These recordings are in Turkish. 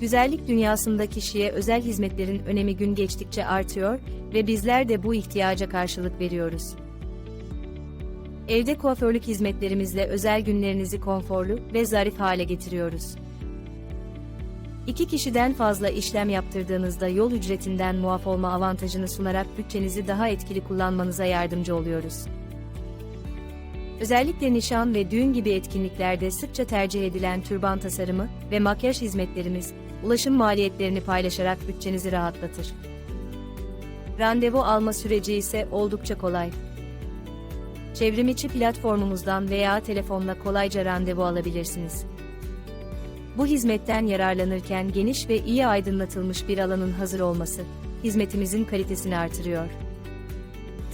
Güzellik dünyasında kişiye özel hizmetlerin önemi gün geçtikçe artıyor ve bizler de bu ihtiyaca karşılık veriyoruz. Evde kuaförlük hizmetlerimizle özel günlerinizi konforlu ve zarif hale getiriyoruz. İki kişiden fazla işlem yaptırdığınızda yol ücretinden muaf olma avantajını sunarak bütçenizi daha etkili kullanmanıza yardımcı oluyoruz. Özellikle nişan ve düğün gibi etkinliklerde sıkça tercih edilen türban tasarımı ve makyaj hizmetlerimiz, ulaşım maliyetlerini paylaşarak bütçenizi rahatlatır. Randevu alma süreci ise oldukça kolay. Çevrimiçi platformumuzdan veya telefonla kolayca randevu alabilirsiniz. Bu hizmetten yararlanırken geniş ve iyi aydınlatılmış bir alanın hazır olması, hizmetimizin kalitesini artırıyor.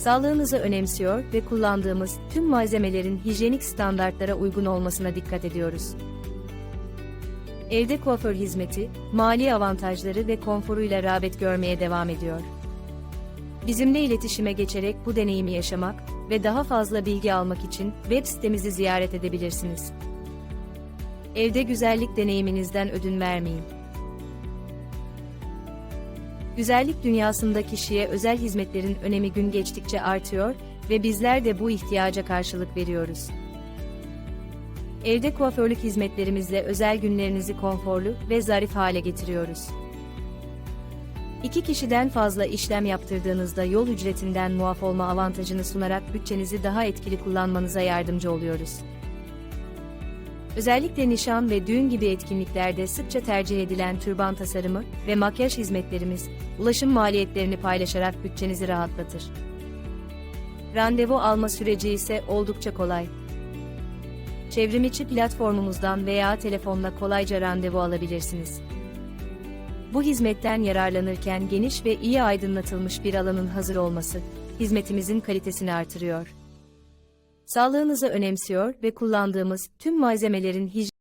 Sağlığınızı önemsiyor ve kullandığımız tüm malzemelerin hijyenik standartlara uygun olmasına dikkat ediyoruz. Evde kuaför hizmeti, mali avantajları ve konforuyla rağbet görmeye devam ediyor. Bizimle iletişime geçerek bu deneyimi yaşamak ve daha fazla bilgi almak için web sitemizi ziyaret edebilirsiniz. Evde güzellik deneyiminizden ödün vermeyin. Güzellik dünyasında kişiye özel hizmetlerin önemi gün geçtikçe artıyor ve bizler de bu ihtiyaca karşılık veriyoruz. Evde kuaförlük hizmetlerimizle özel günlerinizi konforlu ve zarif hale getiriyoruz. İki kişiden fazla işlem yaptırdığınızda yol ücretinden muaf olma avantajını sunarak bütçenizi daha etkili kullanmanıza yardımcı oluyoruz. Özellikle nişan ve düğün gibi etkinliklerde sıkça tercih edilen türban tasarımı ve makyaj hizmetlerimiz, ulaşım maliyetlerini paylaşarak bütçenizi rahatlatır. Randevu alma süreci ise oldukça kolay. Çevrimiçi platformumuzdan veya telefonla kolayca randevu alabilirsiniz. Bu hizmetten yararlanırken geniş ve iyi aydınlatılmış bir alanın hazır olması, hizmetimizin kalitesini artırıyor. Sağlığınızı önemsiyor ve kullandığımız tüm malzemelerin hijyenik